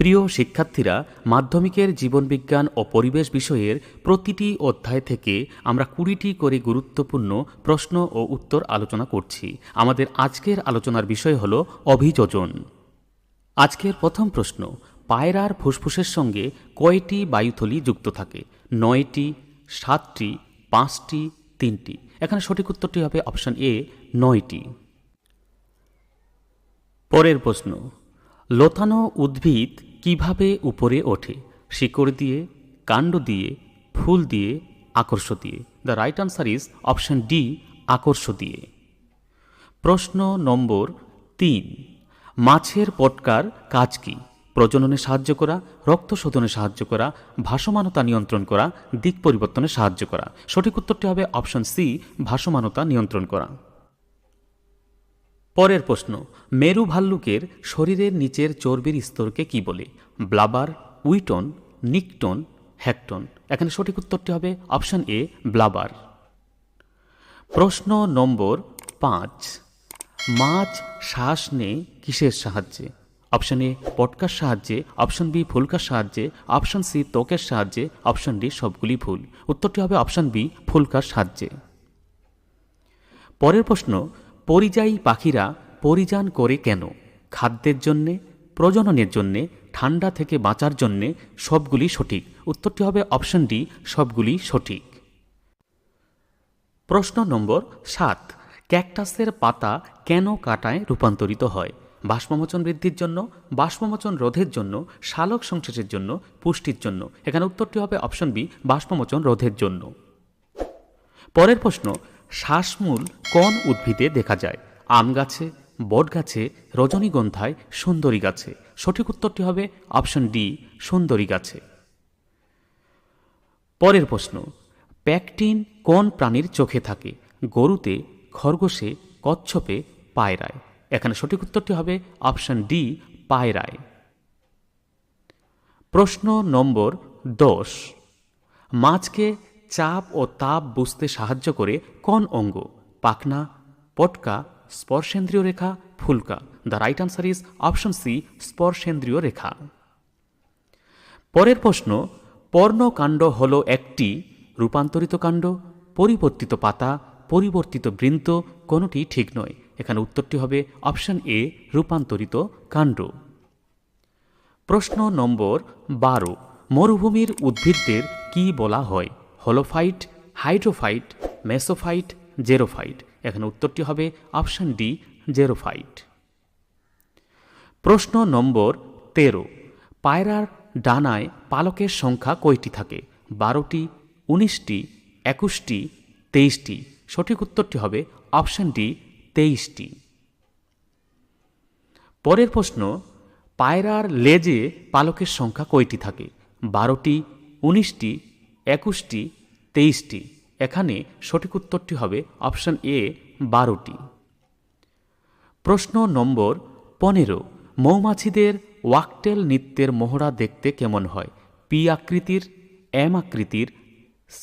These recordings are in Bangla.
প্রিয় শিক্ষার্থীরা, মাধ্যমিকের জীবনবিজ্ঞান ও পরিবেশ বিষয়ের প্রতিটি অধ্যায় থেকে আমরা কুড়িটি করে গুরুত্বপূর্ণ প্রশ্ন ও উত্তর আলোচনা করছি। আমাদের আজকের আলোচনার বিষয় হল অভিযোজন। আজকের প্রথম প্রশ্ন, পায়রার ফুসফুসের সঙ্গে কয়টি বায়ুথলি যুক্ত থাকে? নয়টি, সাতটি, পাঁচটি, তিনটি। এখানে সঠিক উত্তরটি হবে অপশন এ, নয়টি। পরের প্রশ্ন লতানো উদ্ভিদ কীভাবে উপরে ওঠে? শিকড় দিয়ে, কাণ্ড দিয়ে, ফুল দিয়ে, আকর্ষ দিয়ে। The right answer is option D আকর্ষ দিয়ে। প্রশ্ন নম্বর তিন। মাছের পটকার কাজ কি? প্রজননে সাহায্য করা, রক্ত শোধনে সাহায্য করা, ভাসমানতা নিয়ন্ত্রণ করা, দিক পরিবর্তনে সাহায্য করা। সঠিক উত্তরটি হবে অপশন সি ভাসমানতা নিয়ন্ত্রণ করা। পরের প্রশ্ন, মেরু ভাল্লুকের শরীরের নিচের চর্বির স্তরকে কি বলে? ব্লাবার, উইটন, নিকটন হ্যাকটন এখানে সঠিক উত্তরটি হবে অপশন এ, ব্লাবার। প্রশ্ন নম্বর পাঁচ, মাছ শ্বাস নেয় কিসের সাহায্যে? অপশন এ, পটকার সাহায্যে। অপশন বি, ফুলকার সাহায্যে। অপশন সি, ত্বকের সাহায্যে। অপশন ডি, সবগুলি ভুল। উত্তরটি হবে অপশন বি, ফুলকার সাহায্যে। পরের প্রশ্ন পরিযায়ী পাখিরা পরিযান করে কেন? খাদ্যের জন্যে, প্রজননের জন্যে, ঠান্ডা থেকে বাঁচার জন্যে সবগুলি সঠিক। উত্তরটি হবে অপশন ডি, সবগুলি সঠিক। প্রশ্ন নম্বর সাত। ক্যাকটাসের পাতা কেন কাটায় রূপান্তরিত হয়? বাষ্পমোচন বৃদ্ধির জন্য, বাষ্পমোচন রোধের জন্য, শালক সংশ্লেষের জন্য, পুষ্টির জন্য। এখানে উত্তরটি হবে অপশন বি, বাষ্পমোচন রোধের জন্য। পরের প্রশ্ন শ্বাসমূল কোন উদ্ভিদে দেখা যায়? আম গাছে, বট গাছে, রজনীগন্ধায়, সুন্দরী গাছে। সঠিক উত্তরটি হবে অপশন ডি, সুন্দরী গাছে। পরের প্রশ্ন, প্যাকটিন কোন প্রাণীর চোখে থাকে? গরুতে, খরগোশে, কচ্ছপে, পায়রায়। এখানে সঠিক উত্তরটি হবে অপশন ডি, পায়রায়। প্রশ্ন নম্বর দশ, মাছকে চাপ ও তাপ বুঝতে সাহায্য করে কোন অঙ্গ? পাখনা, পটকা, স্পর্শেন্দ্রীয় রেখা, ফুলকা। The right answer is option C, স্পর্শেন্দ্রীয় রেখা। পরের প্রশ্ন, পর্ণকাণ্ড হল একটি রূপান্তরিত কাণ্ড, পরিবর্তিত পাতা, পরিবর্তিত বৃন্ত, কোনোটি ঠিক নয়। এখানে উত্তরটি হবে অপশন এ, রূপান্তরিত কাণ্ড। প্রশ্ন নম্বর বারো, মরুভূমির উদ্ভিদদের কি বলা হয়? Halophyte, hydrophyte, mesophyte, xerophyte. এখানে উত্তরটি হবে অপশন ডি, জেরোফাইট। প্রশ্ন নম্বর তেরো। পায়রার ডানায় পালকের সংখ্যা কয়টি থাকে? বারোটি, উনিশটি, একুশটি, তেইশটি। সঠিক উত্তরটি হবে অপশন ডি, তেইশটি। পরের প্রশ্ন, পায়রার লেজে পালকের সংখ্যা কয়টি থাকে? বারোটি, উনিশটি একুশটি, তেইশটি, এখানে সঠিক উত্তরটি হবে অপশন এ, বারোটি। প্রশ্ন নম্বর পনেরো, মৌমাছিদের ওয়াকটেল নৃত্যের মোহরা দেখতে কেমন হয়? পি আকৃতির, এম আকৃতির,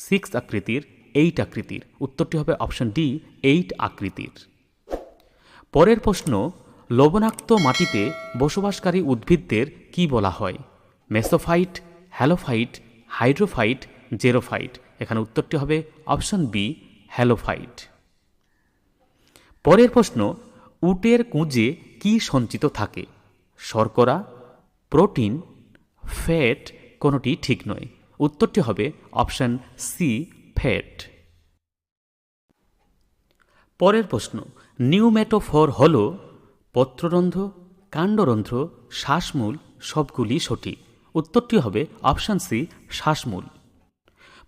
সিক্স আকৃতির, এইট আকৃতির। উত্তরটি হবে অপশন ডি, এইট আকৃতির। পরের প্রশ্ন, লবণাক্ত মাটিতে বসবাসকারী উদ্ভিদদের কি বলা হয়? Mesophyte, halophyte, hydrophyte xerophyte. এখানে উত্তরটি হবে অপশন বি, হ্যালোফাইট। পরের প্রশ্ন, উটের কুঁজে কি সঞ্চিত থাকে? শর্করা, প্রোটিন, ফ্যাট কোনোটি ঠিক নয়। উত্তরটি হবে অপশন সি, ফ্যাট। পরের প্রশ্ন নিউমেটোফোর হল পত্ররন্ধ্র, কাণ্ডরন্ধ্র, শ্বাসমূল, সবগুলি সঠিক। উত্তরটি হবে অপশান সি, শ্বাসমূল।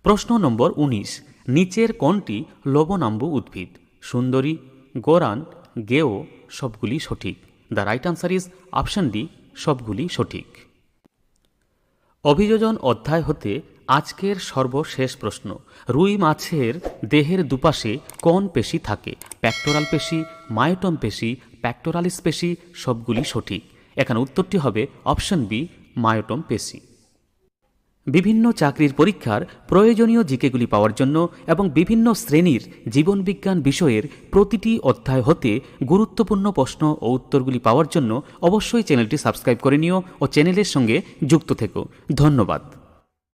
প্রশ্ন নম্বর উনিশ। নিচের কোনটি লবণাম্বু উদ্ভিদ। সুন্দরী, গোরান, গেও, সবগুলি সঠিক। The right answer is option D, সবগুলি সঠিক। অভিযোজন অধ্যায় হতে আজকের সর্বশেষ প্রশ্ন। রুই মাছের দেহের দুপাশে কোন পেশি থাকে? প্যাক্টোরাল পেশি, মায়োটম পেশি, প্যাক্টোরালিস পেশি, সবগুলি সঠিক। এখানে উত্তরটি হবে অপশন বি, মায়োটম পেশি। বিভিন্ন চাকরির পরীক্ষার প্রয়োজনীয় জিকেগুলি পাওয়ার জন্য এবং বিভিন্ন শ্রেণির জীবনবিজ্ঞান বিষয়ের প্রতিটি অধ্যায় হতে গুরুত্বপূর্ণ প্রশ্ন ও উত্তরগুলি পাওয়ার জন্য অবশ্যই চ্যানেলটি সাবস্ক্রাইব করে নিও ও চ্যানেলের সঙ্গে যুক্ত থেকো। ধন্যবাদ।